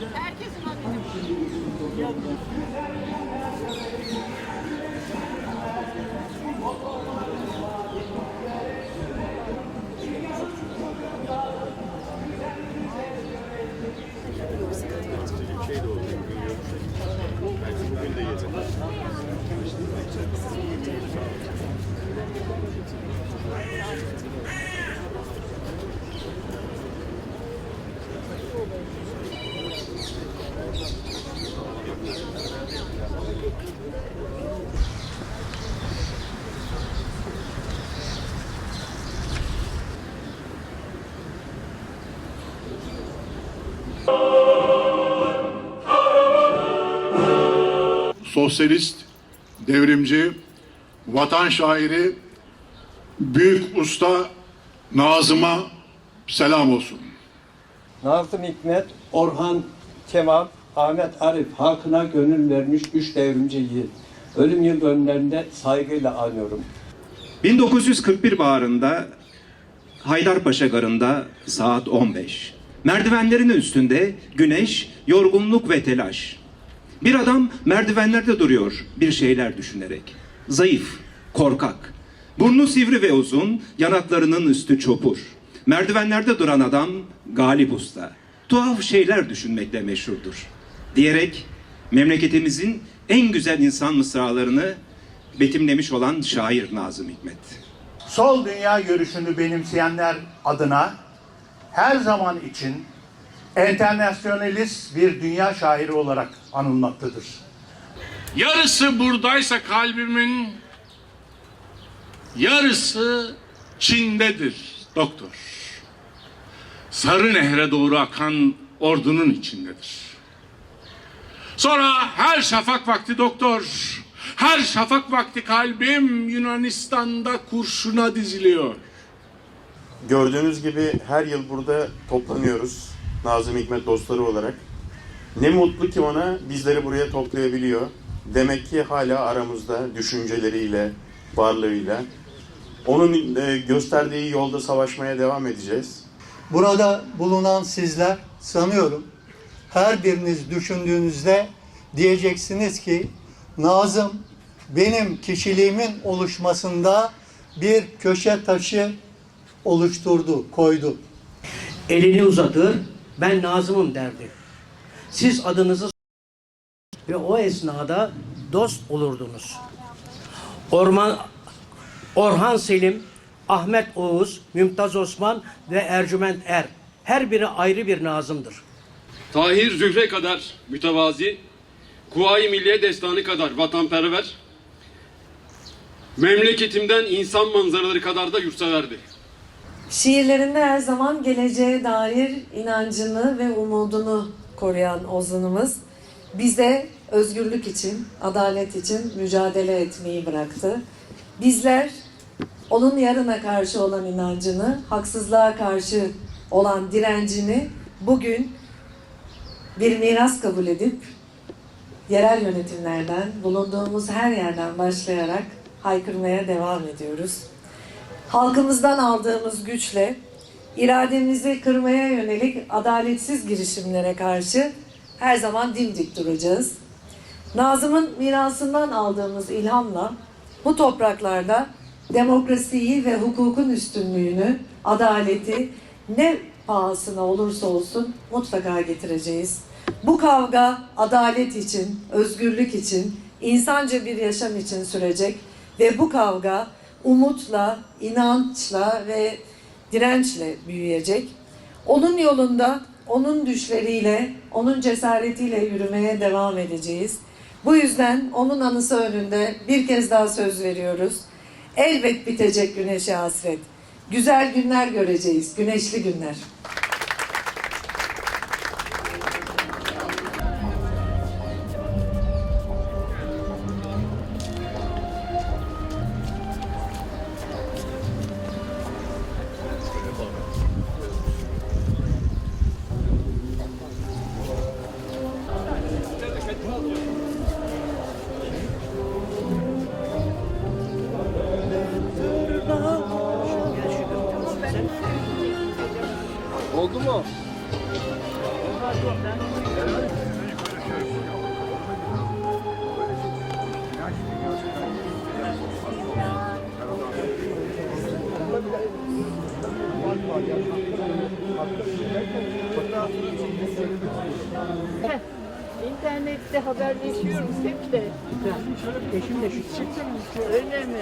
Herkesin haberi sosyalist, devrimci, vatan şairi, büyük usta Nazım'a selam olsun. Nazım Hikmet, Orhan Kemal, Ahmet Arif halkına gönül vermiş üç devrimci yiğit. Ölüm yıl dönümlerinde saygıyla anıyorum. 1941 baharında Haydarpaşa Garı'nda saat 15. Merdivenlerin üstünde güneş, yorgunluk ve telaş. Bir adam merdivenlerde duruyor bir şeyler düşünerek. Zayıf, korkak. Burnu sivri ve uzun, yanaklarının üstü çopur. Merdivenlerde duran adam Galip Usta. Tuhaf şeyler düşünmekle meşhurdur. Diyerek memleketimizin en güzel insan mısralarını betimlemiş olan şair Nazım Hikmet. sol dünya görüşünü benimseyenler adına her zaman için enternasyonalist bir dünya şairi olarak anılmaktadır. Yarısı buradaysa kalbimin, yarısı Çin'dedir doktor. Sarı nehre doğru akan ordunun içindedir. Sonra her şafak vakti doktor, her şafak vakti kalbim Yunanistan'da kurşuna diziliyor. Gördüğünüz gibi her yıl burada toplanıyoruz. Nazım Hikmet dostları olarak. Ne mutlu ki ona bizleri buraya toplayabiliyor. Demek ki hala aramızda düşünceleriyle, varlığıyla. Onun e, gösterdiği yolda savaşmaya devam edeceğiz. Burada bulunan sizler sanıyorum her biriniz düşündüğünüzde diyeceksiniz ki Nazım benim kişiliğimin oluşmasında bir köşe taşı oluşturdu, koydu. elini uzatır, ben Nazım'ım derdi. Siz adınızı ve o esnada dost olurdunuz. Orman Orhan Selim, Ahmet Oğuz, Mümtaz Osman ve Ercüment Er. Her biri ayrı bir Nazım'dır. Tahir Zühre kadar mütevazi, Kuvayi Milliye Destanı kadar vatanperver, memleketimden insan manzaraları kadar da yurtseverdi. Şiirlerinde her zaman geleceğe dair inancını ve umudunu koruyan ozanımız bize özgürlük için, adalet için mücadele etmeyi bıraktı. Bizler onun yarına karşı olan inancını, haksızlığa karşı olan direncini bugün bir miras kabul edip yerel yönetimlerden, bulunduğumuz her yerden başlayarak haykırmaya devam ediyoruz halkımızdan aldığımız güçle irademizi kırmaya yönelik adaletsiz girişimlere karşı her zaman dimdik duracağız. Nazım'ın mirasından aldığımız ilhamla bu topraklarda demokrasiyi ve hukukun üstünlüğünü, adaleti ne pahasına olursa olsun mutlaka getireceğiz. Bu kavga adalet için, özgürlük için, insanca bir yaşam için sürecek ve bu kavga umutla, inançla ve dirençle büyüyecek. Onun yolunda, onun düşleriyle, onun cesaretiyle yürümeye devam edeceğiz. Bu yüzden onun anısı önünde bir kez daha söz veriyoruz. Elbet bitecek güneşe hasret. Güzel günler göreceğiz, güneşli günler. Oldu mu? İnternette haberleşiyoruz hep de. Öyle mi?